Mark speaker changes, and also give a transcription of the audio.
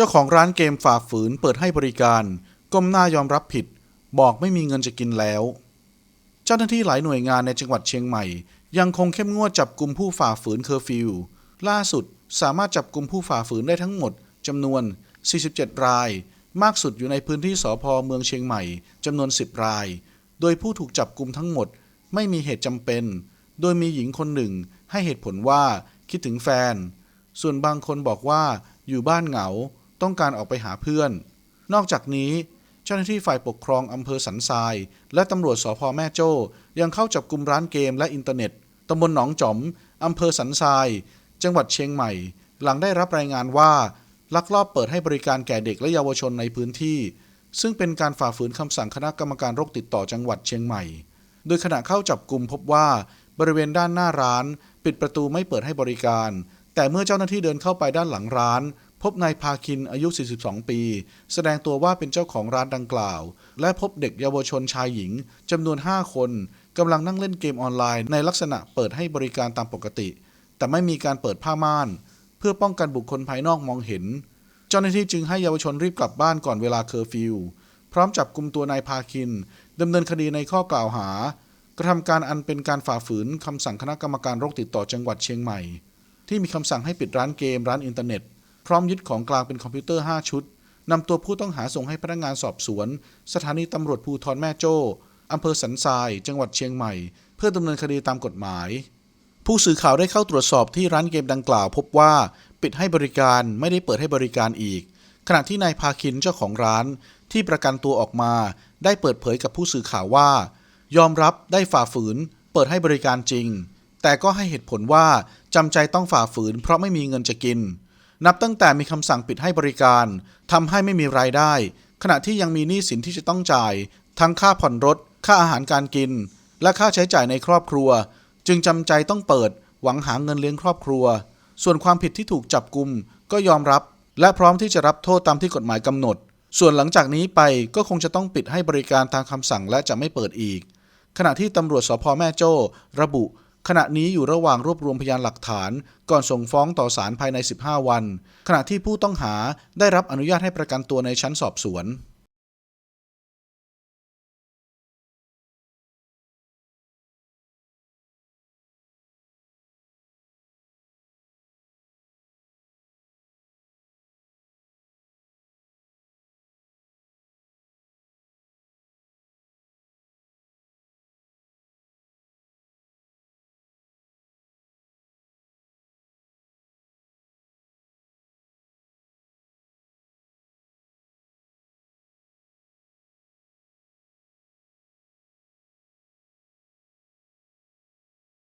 Speaker 1: เจ้าของร้านเกมฝ่าฝืนเปิดให้บริการ ก้มหน้ายอมรับผิด บอกไม่มีเงินจะกินแล้ว เจ้าหน้าที่หลายหน่วยงานในจังหวัดเชียงใหม่ ยังคงเข้มงวดจับกลุ่มผู้ฝ่าฝืนเคอร์ฟิวล่าสุดสามารถจับกลุ่มผู้ฝ่าฝืนได้ทั้งหมดจำนวน 47 ราย มากสุดอยู่ในพื้นที่สพเมืองเชียงใหม่จำนวน 10 ราย โดยผู้ถูกจับกลุ่มทั้งหมด ไม่มีเหตุจำเป็น โดยมีหญิงคนหนึ่งให้เหตุผลว่าคิดถึงแฟน ส่วนบางคนบอกว่าอยู่บ้านเหงา ต้องการออกไปหาเพื่อน นอกจากนี้เจ้าหน้าที่ฝ่ายปกครองอำเภอสันทราย และตำรวจสพแม่โจ้ยังเข้าจับกลุ่มร้านเกมและอินเทอร์เน็ตตำบลหนองจอมอำเภอสันทราย จังหวัดเชียงใหม่ หลังได้รับรายงานว่าลักลอบเปิดให้บริการแก่เด็กและเยาวชนในพื้นที่ ซึ่งเป็นการฝ่าฝืนคำสั่งคณะกรรมการโรคติดต่อจังหวัดเชียงใหม่ โดยขณะเข้าจับกลุ่มพบว่าบริเวณด้านหน้าร้าน ปิดประตูไม่เปิดให้บริการ แต่เมื่อเจ้าหน้าที่เดินเข้าไปด้านหลังร้าน พบนายพาคินอายุ 42 ปี แสดงตัวว่าเป็นเจ้าของร้านดังกล่าว และพบเด็กเยาวชนชายหญิงจำนวน 5 คนกำลังนั่งเล่นเกมออนไลน์ในลักษณะเปิดให้บริการตามปกติ แต่ไม่มีการเปิดผ้าม่าน เพื่อป้องกันบุคคลภายนอกมองเห็น เจ้าหน้าที่จึงให้เยาวชนรีบกลับบ้านก่อนเวลาเคอร์ฟิว พร้อมจับกลุ่มตัวนายพาคินดำเนินคดีในข้อกล่าวหา กระทำการอันเป็นการฝ่าฝืนคำสั่งคณะกรรมการโรคติดต่อจังหวัดเชียงใหม่ ที่มีคำสั่งให้ปิดร้านเกมร้านอินเทอร์เน็ต พร้อมยึดของกลางเป็นคอมพิวเตอร์ 5 ชุดนำตัวผู้ต้องหาส่งให้พนักงานสอบสวน สถานีตำรวจภูธรแม่โจ้อำเภอสันทราย จังหวัดเชียงใหม่ เพื่อดำเนินคดีตามกฎหมาย ผู้สื่อข่าวได้เข้าตรวจสอบที่ร้านเกมดังกล่าว พบว่าปิดให้บริการไม่ได้เปิดให้บริการอีก ขณะที่นายพาคินเจ้าของร้าน ที่ประกันตัวออกมา ได้เปิดเผยกับผู้สื่อข่าวว่า ยอมรับได้ฝ่าฝืน เปิดให้บริการจริง แต่ก็ให้เหตุผลว่าจำใจต้องฝ่าฝืน เพราะไม่มีเงินจะกิน นับตั้งแต่มีคำสั่งปิดให้บริการทำให้ไม่มีรายได้ ขณะที่ยังมีหนี้สินที่จะต้องจ่าย ทั้งค่าผ่อนรถ ค่าอาหารการกิน และค่าใช้จ่ายในครอบครัว จึงจำใจต้องเปิด หวังหาเงินเลี้ยงครอบครัว ส่วนความผิดที่ถูกจับกุมก็ยอมรับ และพร้อมที่จะรับโทษตามที่กฎหมายกำหนด ส่วนหลังจากนี้ไปก็คงจะต้องปิดให้บริการตามคำสั่งและจะไม่เปิดอีก ขณะที่ตำรวจสพแม่โจ้ระบุ ขณะนี้อยู่ระหว่างรวบรวมพยานหลักฐาน ก่อนส่งฟ้องต่อศาลภายใน 15 วัน ขณะที่ผู้ต้องหาได้รับอนุญาตให้ประกันตัวในชั้นสอบสวน